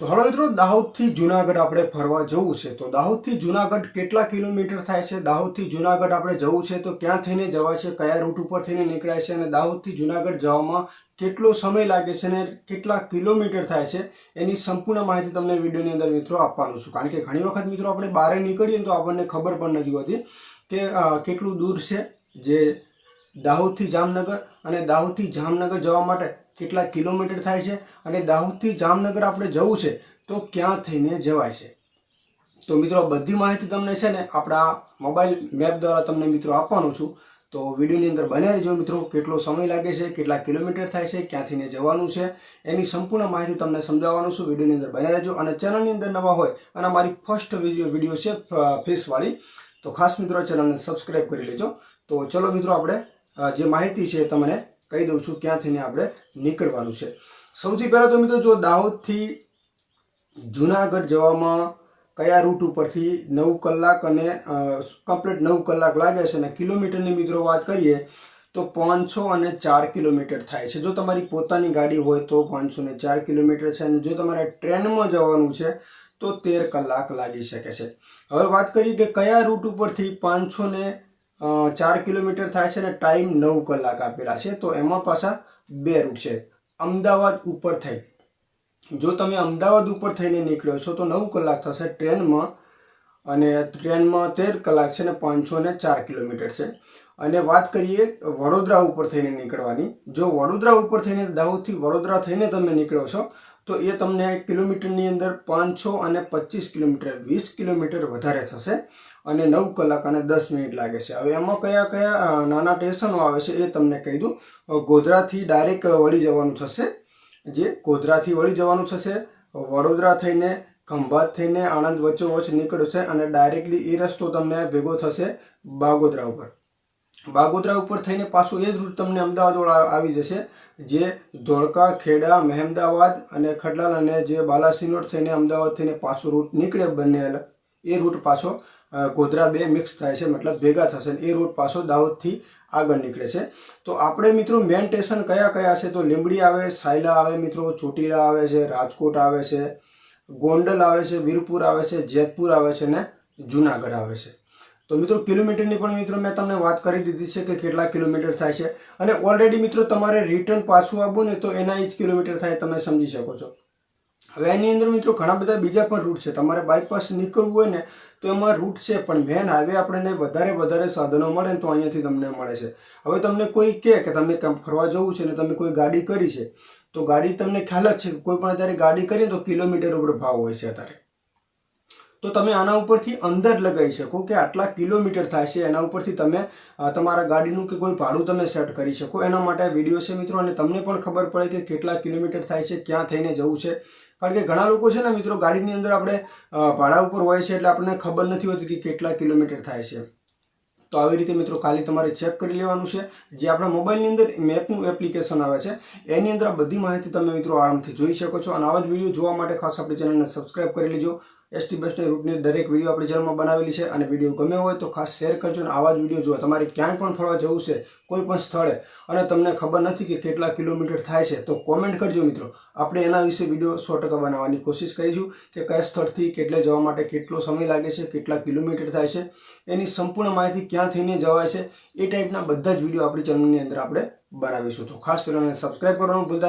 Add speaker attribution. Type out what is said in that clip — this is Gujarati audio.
Speaker 1: તો હવે મિત્રો, દાહોદથી જુનાગઢ આપણે ફરવા જવું છે. તો દાહોદથી જુનાગઢ કેટલા કિલોમીટર થાય છે? દાહોદથી જુનાગઢ આપણે જવું છે તો ક્યાં થઈને જવાય છે? કયા રૂટ ઉપર થઈને નીકળાય છે? અને દાહોદથી જુનાગઢ જવામાં કેટલો સમય લાગે છે અને કેટલા કિલોમીટર થાય છે? એની સંપૂર્ણ માહિતી તમને વિડીયોની અંદર મિત્રો આપવાનું છું. કારણ કે ઘણી વખત મિત્રો આપણે બહાર નીકળીએ તો આપણને ખબર પણ નથી હોતી કે કેટલું દૂર છે જે દાહોદથી જામનગર અને દાહોદથી જામનગર જવા માટે કેટલા કિલોમીટર થાય છે અને દાહોદથી જામનગર આપણે જવું છે, તો ક્યાં થઈને જવાય છે? તો મિત્રો, બધી માહિતી તમને છે ને આપણા મોબાઈલ મેપ દ્વારા તમને મિત્રો આપવાનું છું. તો વિડીયોની અંદર બને રહેજો મિત્રો, કેટલો સમય લાગે છે, કેટલા કિલોમીટર થાય છે ક્યાંથીને જવાનું છે, એની સંપૂર્ણ માહિતી તમને સમજાવવાનું છું. વિડીયોની અંદર બને રહેજો અને ચેનલની અંદર નવા હોય અને મારી ફર્સ્ટ વીડિયો છે ફેસવાળી તો ખાસ મિત્રો ચેનલને સબસ્ક્રાઈબ કરી લેજો. તો ચલો મિત્રો, આપણે જે માહિતી છે તમને કહી દઉં છું ક્યાં થઈને આપણે નીકળવાનું છે. સૌથી પહેલાં તો મિત્રો જો દાહોદથી જુનાગઢ જવામાં કયા રૂટ ઉપરથી નવ કલાક અને કમ્પ્લીટ નવ કલાક લાગે છે અને કિલોમીટરની મિત્રો વાત કરીએ તો પાંચસો અને ચાર કિલોમીટર થાય છે. જો તમારી પોતાની ગાડી હોય તો પાંચસો ને ચાર કિલોમીટર છે અને જો તમારે ટ્રેનમાં જવાનું છે તો તેર કલાક લાગી શકે છે. હવે વાત કરીએ કે કયા રૂટ ઉપરથી પાંચસો ને ચાર કિલોમીટર થાય છે અને ટાઈમ નવ કલાક આપેલા છે, તો એમાં પાછા બે રૂટ છે. અમદાવાદ ઉપર થઈ. જો તમે અમદાવાદ ઉપર થઈને નીકળ્યો છો, તો નવ કલાક થશે ટ્રેનમાં, અને ટ્રેનમાં તેર કલાક છે ને પાંચસો ને ચાર કિલોમીટર છે. અને વાત કરીએ વડોદરા ઉપર થઈને નીકળવાની. જો વડોદરા ઉપર થઈને દાહોદથી વડોદરા થઈને તમે નીકળો છો તો એ તમને કિલોમીટરની અંદર પાંચસો અને પચીસ કિલોમીટર, વીસ કિલોમીટર વધારે થશે અને નવ કલાક અને દસ મિનિટ લાગે છે. હવે એમાં કયા કયા નાના સ્ટેશનો આવે છે એ તમને કહી દઉં. ગોધરાથી ડાયરેક્ટ વળી જવાનું થશે. જે ગોધરાથી વળી જવાનું થશે, વડોદરા થઈને, ખંભાત થઈને, આણંદ વચ્ચોવચ્ચ નીકળશે અને ડાયરેક્ટલી એ રસ્તો તમને ભેગો થશે બાગોદરા ઉપર. બાગોદરા ઉપર થઈને પાછું એ જ રૂટ તમને અમદાવાદ આવી જશે. જે ધોળકા, ખેડા, મહેમદાવાદ અને ખડલાલ અને જે બાલાસિનોર થઈને અમદાવાદ થઈને પાછો રૂટ નીકળે બંને એ રૂટ પાછો ગોધરા બે મિક્સ થાય છે, મતલબ ભેગા થશે એ રૂટ પાછો દાહોદથી આગળ નીકળે છે. તો આપણે મિત્રો મેન સ્ટેશન કયા કયા છે? તો લીંબડી આવે, સાયલા આવે મિત્રો, ચોટીલા આવે છે, રાજકોટ આવે છે, ગોંડલ આવે છે, વીરપુર આવે છે, જેતપુર આવે છે ને જુનાગઢ આવે છે. તો મિત્રો કિલોમીટરની પણ મિત્રો મેં તમને વાત કરી દીધી છે કે કેટલા કિલોમીટર થાય છે. અને ઓલરેડી મિત્રો તમારે રિટર્ન પાછું આવવું ને તો એના જ કિલોમીટર થાય તમે સમજી શકો છો. હવે એની અંદર મિત્રો ઘણા બધા બીજા પણ રૂટ છે. તમારે બાયપાસ નીકળવું હોય ને તો એમાં રૂટ છે, પણ મેન હાઈવે આપણને વધારે વધારે સાધનો મળે ને તો અહીંયાથી તમને મળે છે. હવે તમને કોઈ કહે કે તમે ફરવા જવું છે ને તમે કોઈ ગાડી કરી છે, તો ગાડી તમને ખ્યાલ જ છે કોઈ પણ અત્યારે ગાડી કરીએ તો કિલોમીટર ઉપર ભાવ હોય છે અત્યારે. તો તમે આના ઉપરથી અંદર લગાવી શકો કે આટલા કિલોમીટર થાય છે, એના ઉપરથી તમે તમારા ગાડીનું કે કોઈ ભાડું તમે સેટ કરી શકો. એના માટે વીડિયો છે મિત્રો, અને તમને પણ ખબર પડે કે કેટલા કિલોમીટર થાય છે, ક્યાં થઈને જવું છે. કારણ કે ઘણા લોકો છે ને મિત્રો, ગાડીની અંદર આપણે ભાડા ઉપર હોય છે એટલે આપણને ખબર નથી હોતી કે કેટલા કિલોમીટર થાય છે. તો આવી રીતે મિત્રો, ખાલી તમારે ચેક કરી લેવાનું છે. જે આપણા મોબાઈલની અંદર મેપનું એપ્લિકેશન આવે છે, એની અંદર આ બધી માહિતી તમે મિત્રો આરામથી જોઈ શકો છો. અને આવા જ વીડિયો જોવા માટે ખાસ આપણી ચેનલને સબસ્ક્રાઇબ કરી લેજો. એસટી બસની રૂટની દરેક વીડિયો આપણી ચેનલમાં બનાવેલી છે અને વીડિયો ગમે હોય તો ખાસ શેર કરજો અને આવા જ વીડિયો જુઓ. તમારે ક્યાંય પણ ફરવા જવું છે, કોઈ પણ સ્થળે, અને તમને ખબર નથી કે કેટલા કિલોમીટર થાય છે, તો કોમેન્ટ કરજો મિત્રો. આપણે એના વિશે વીડિયો સો ટકા બનાવવાની કોશિશ કરીશું કે કયા સ્થળથી કેટલે જવા માટે કેટલો સમય લાગે છે, કેટલા કિલોમીટર થાય છે, એની સંપૂર્ણ માહિતી ક્યાં થઈને જવાય છે, એ ટાઈપના બધા જ વીડિયો આપણી ચેનલની અંદર આપણે બનાવીશું. તો ખાસ કરીને સબસ્ક્રાઈબ કરવાનું ભૂલતા